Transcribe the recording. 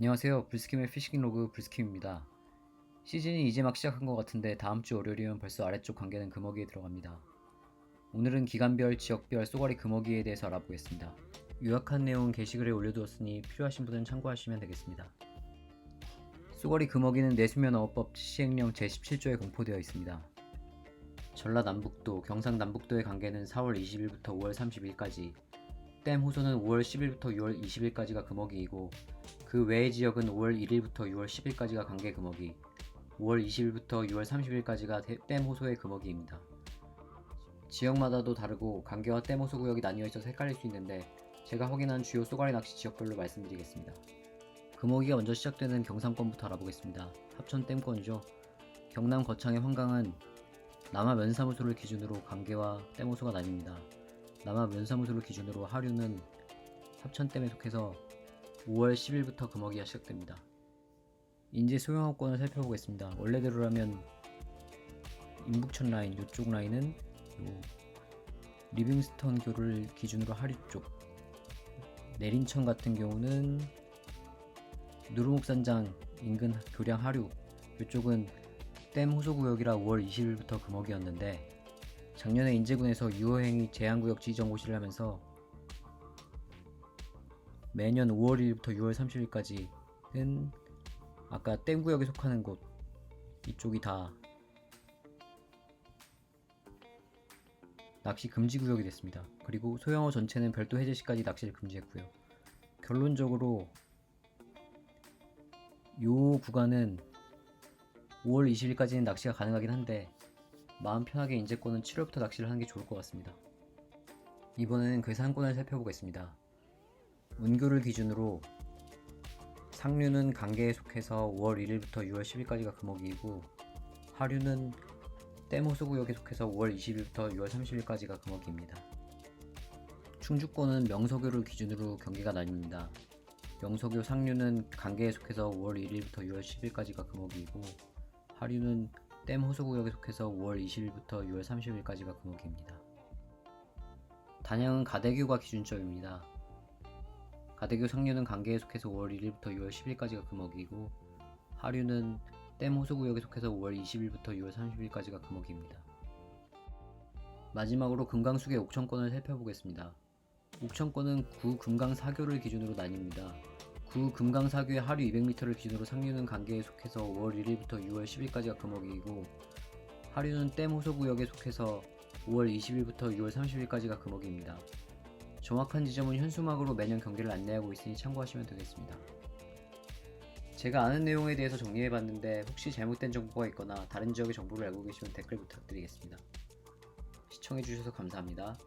안녕하세요. 불스킴의 피싱 로그 불스킴입니다. 시즌이 이제 막 시작한 것 같은데 다음 주 월요일이면 벌써 아래쪽 관계는 금어기에 들어갑니다. 오늘은 기간별, 지역별 쏘가리 금어기에 대해서 알아보겠습니다. 요약한 내용 게시글에 올려두었으니 필요하신 분은 참고하시면 되겠습니다. 쏘가리 금어기는 내수면 어법 시행령 제17조에 공포되어 있습니다. 전라남북도, 경상남북도의 관계는 4월 20일부터 5월 30일까지, 댐 호소는 5월 10일부터 6월 20일까지가 금어기이고 그 외의 지역은 5월 1일부터 6월 10일까지가 관계 금어기, 5월 20일부터 6월 30일까지가 댐 호소의 금어기입니다. 지역마다도 다르고 관계와 댐 호소 구역이 나뉘어 있어서 헷갈릴 수 있는데 제가 확인한 주요 쏘가리 낚시 지역별로 말씀드리겠습니다. 금어기가 먼저 시작되는 경상권부터 알아보겠습니다. 합천 댐권이죠. 경남 거창의 환강은 남하 면사무소를 기준으로 관계와 댐 호소가 나뉩니다. 남하 면사무소를 기준으로 하류는 합천댐에 속해서 5월 10일부터 금어기가 시작됩니다. 인제 소형업권을 살펴보겠습니다. 원래대로라면 인북천 라인, 이쪽 라인은 요 리빙스턴 교를 기준으로 하류 쪽, 내린천 같은 경우는 누르목산장 인근 교량 하류, 이쪽은 댐 호소구역이라 5월 20일부터 금어기였는데 작년에 인제군에서 유효행위 제한구역 지정 고시를 하면서 매년 5월 1일부터 6월 30일까지는 아까 댐구역에 속하는 곳 이쪽이 다 낚시 금지 구역이 됐습니다. 그리고 소형어 전체는 별도 해제 시까지 낚시를 금지했고요. 결론적으로 요 구간은 5월 20일까지는 낚시가 가능하긴 한데 마음 편하게 인제권은 7월부터 낚시를 하는 게 좋을 것 같습니다. 이번에는 그 상권을 살펴보겠습니다. 문교를 기준으로 상류는 강계에 속해서 5월 1일부터 6월 10일까지가 금어기이고 하류는 댐호수구역에 속해서 5월 20일부터 6월 30일까지가 금어기입니다. 충주권은 명서교를 기준으로 경기가 나뉩니다. 명서교 상류는 강계에 속해서 5월 1일부터 6월 10일까지가 금어기이고 하류는 댐 호수 구역에 속해서 5월 20일부터 6월 30일까지가 금어기입니다. 단양은 가대교가 기준점입니다. 가대교 상류는 강계에 속해서 5월 1일부터 6월 10일까지가 금어기이고 하류는 댐 호수구역에 속해서 5월 20일부터 6월 30일까지가 금어기입니다. 마지막으로 금강숙의 옥천권을 살펴보겠습니다. 옥천권은 구 금강 사교를 기준으로 나뉩니다. 구 금강 사교의 하류 200m를 기준으로 상류는 강계에 속해서 5월 1일부터 6월 10일까지가 금어기이고 하류는 댐 호수구역에 속해서 5월 20일부터 6월 30일까지가 금어기입니다. 정확한 지점은 현수막으로 매년 경기를 안내하고 있으니 참고하시면 되겠습니다. 제가 아는 내용에 대해서 정리해봤는데 혹시 잘못된 정보가 있거나 다른 지역의 정보를 알고 계시면 댓글 부탁드리겠습니다. 시청해주셔서 감사합니다.